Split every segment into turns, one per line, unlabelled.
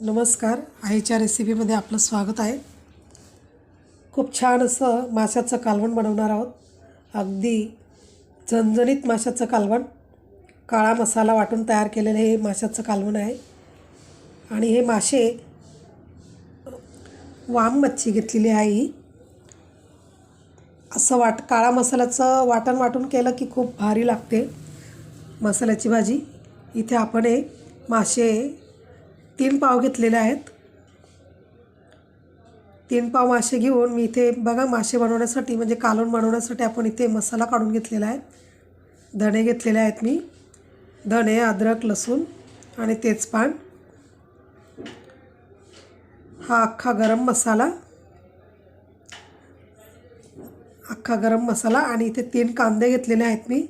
नमस्कार. आईच्या रेसिपीमध्ये आपलं स्वागत आहे. खूप छान असं माशाचं कालवण बनवणार आहोत. अगदी झणझणीत माशाचं कालवण. काळा मसाला वाटून तयार केलेलं हे माशाचं कालवण आहे. आणि हे मासे वाम मच्छी घेतलेली आहे ही. असं वाट काळा मसाल्याचं वाटण वाटून केलं की खूप भारी लागते मसाल्याची भाजी. इथे आपण हे मासे तीन पाव घेतलेले आहेत. तीन पाव मासे घेऊन मी इथे बघा मासे बनवण्यासाठी म्हणजे कालवण बनवण्यासाठी आपण इथे मसाला काढून घेतलेला आहे. धणे घेतलेले आहेत मी. धणे अद्रक लसूण आणि तेजपान. हा अख्खा गरम मसाला. अख्खा गरम मसाला आणि इथे तीन कांदे घेतलेले आहेत मी.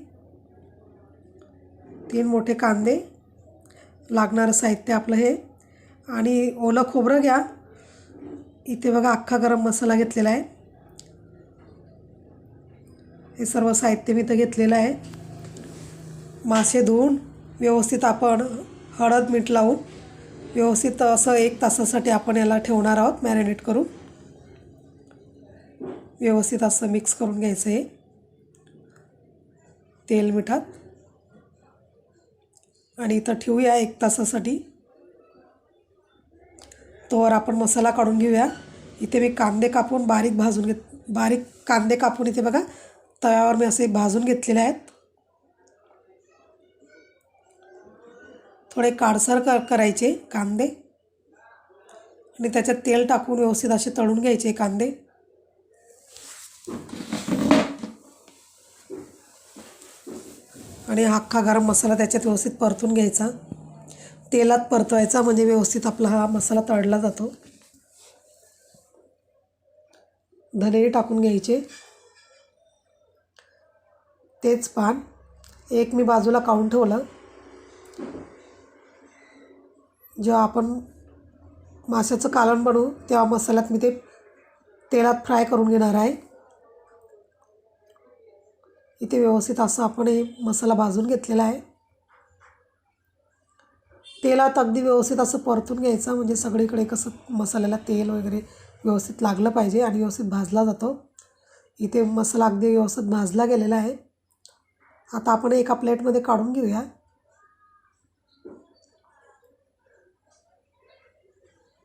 तीन मोठे कांदे. लागणारं साहित्य आपलं हे. आणि ओलं खोबरं घ्या. इथे बघा अख्खा गरम मसाला घेतलेला आहे. हे सर्व साहित्य मी इथं घेतलेलं आहे. मासे धुवून व्यवस्थित आपण हळद मीठ लावून व्यवस्थित असं एक तासासाठी आपण याला ठेवणार आहोत मॅरिनेट करून. व्यवस्थित असं मिक्स करून घ्यायचं आहे तेल मिठात. आणि इथं ठेवूया एक तासासाठी. तोवर आपण मसाला काढून घेऊया. इथे मी कांदे कापून बारीक भाजून घेत बारीक कांदे कापून इथे बघा तव्यावर मी असे भाजून घेतलेले आहेत. थोडे काडसर कर करायचे कांदे. आणि त्याच्यात तेल टाकून व्यवस्थित असे तळून घ्यायचे कांदे. आणि हक्का अख्खा गरम मसाला त्याच्यात व्यवस्थित परतून घ्यायचा. तेलात परतवायचा म्हणजे व्यवस्थित आपला हा मसाला तळला जातो. धने टाकून घ्यायचे. तेच पान एक मी बाजूला काढून ठेवलं. जेव्हा आपण माशाचं कालवण बनवू तेव्हा मसाल्यात मी ते तेलात फ्राय करून घेणार आहे. इथे व्यवस्थित असं आपण हे मसाला भाजून घेतलेला आहे. तेलात अगदी व्यवस्थित असं परतून घ्यायचं म्हणजे सगळीकडे कसं मसाल्याला तेल वगैरे व्यवस्थित लागलं पाहिजे आणि व्यवस्थित भाजला जातो. इथे मसाला अगदी व्यवस्थित भाजला गेलेला आहे. आता आपण एका प्लेटमध्ये काढून घेऊया.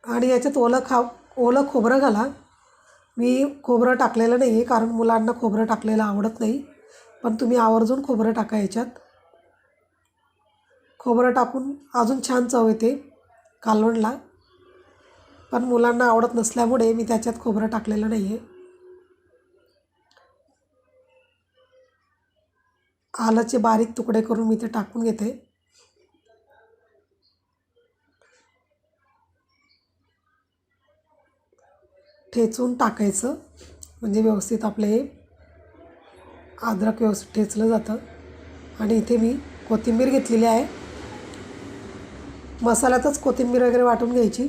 आणि याच्यात ओलं खा ओलं खोबरं घाला. मी खोबरं टाकलेलं नाही आहे कारण मुलांना खोबरं टाकलेलं आवडत नाही. पण तुम्ही आवर्जून खोबरं टाका याच्यात. खोबरं टाकून अजून छान चव येते कालवणला. पण मुलांना आवडत नसल्यामुळे मी त्याच्यात खोबरं टाकलेलं नाही आहे आलाचे बारीक तुकडे करून मी ते टाकून घेते. ठेचून टाकायचं. म्हणजे व्यवस्थित आपले हे अद्रक व्यवस्थित ठेचलं जातं. आणि इथे मी कोथिंबीर घेतलेली आहे. मसाल्यातच कोथिंबीर वगैरे वाटून घ्यायची.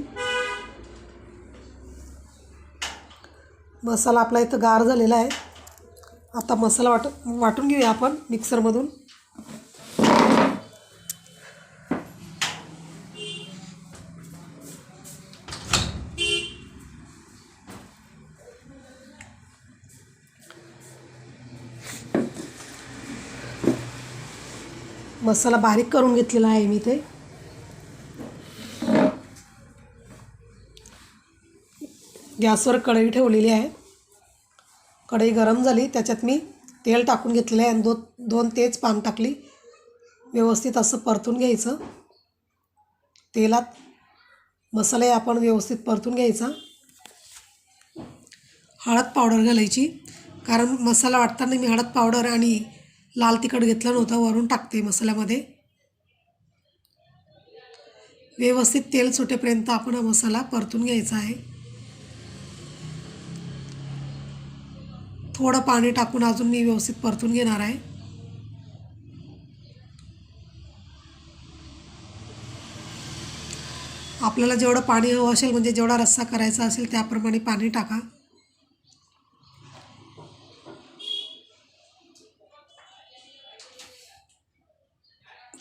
मसाला आपला इथं गार झालेला आहे. आता मसाला वाट वाटून घेऊया आपण मिक्सरमधून. मसाला बारीक करून घेतलेला आहे मी ते गॅसवर कढई ठेवलेली आहे. कढई गरम झाली त्याच्यात मी तेल टाकून घेतलेलं आहे आणि दो दोन तेज पान टाकली. व्यवस्थित असं परतून घ्यायचं. तेलात मसाले आपण व्यवस्थित परतून घ्यायचा. हळद पावडर घालायची कारण मसाला वाटताना मी हळद पावडर आणि लाल तिखट घेतलं नव्हतं वरून टाकते मसाल्यामध्ये. व्यवस्थित तेल सुटेपर्यंत आपण हा मसाला परतून घ्यायचा आहे. थोडं पाणी टाकून अजून मी व्यवस्थित परतून घेणार आहे. आपल्याला जेवढं पाणी हवं असेल म्हणजे जेवढा रस्सा करायचा असेल त्याप्रमाणे पाणी टाका.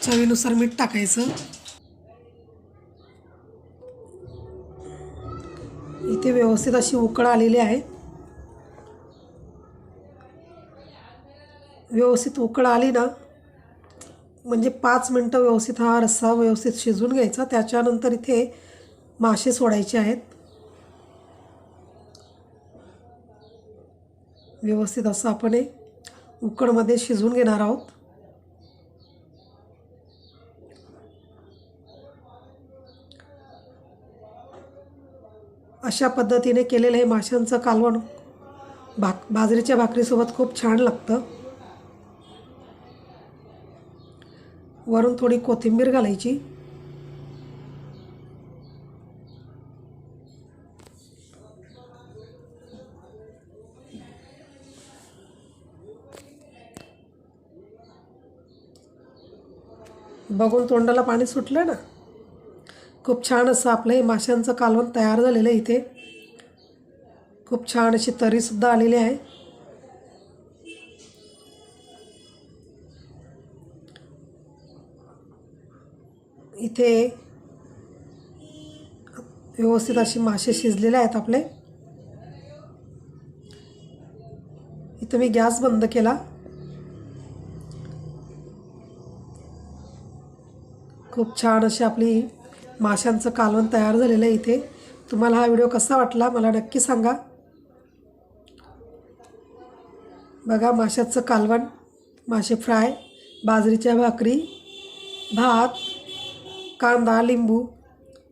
चवीनुसार मीठ टाकायचं. इथे व्यवस्थित अशी उकळ आलेली आहे. व्यवस्थित उकळ आली ना म्हणजे पाच मिनटं व्यवस्थित हा रस्सा व्यवस्थित शिजून घ्यायचा. त्याच्यानंतर इथे मासे सोडायचे आहेत. व्यवस्थित असं आपण हे उकडमध्ये शिजून घेणार आहोत. अशा पद्धतीने केलेलं हे माशांचं कालवण भाक बाजरीच्या भाकरीसोबत खूप छान लागतं. वरून थोडी कोथिंबीर घालायची. बघून तोंडाला पाणी सुटलं ना? खूप छान असं आपलं हे माशांचं कालवण तयार झालेलं आहे इथे. खूप छान अशी तरीसुद्धा आलेली आहे. इथे व्यवस्थित असे मासे शिजलेले आहेत आपले. इथं मी गॅस बंद केला. खूप छान अशी आपली माशांचं कालवण तयार झालेलं आहे इथे. तुम्हाला हा व्हिडिओ कसा वाटला मला नक्की सांगा. बघा माशाचं कालवण मासे फ्राय बाजरीच्या भाकरी भात कांदा लिंबू.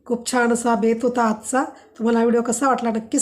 खूप छान असा बेत होता आजचा. तुम्हाला व्हिडिओ कसा वाटला नक्कीच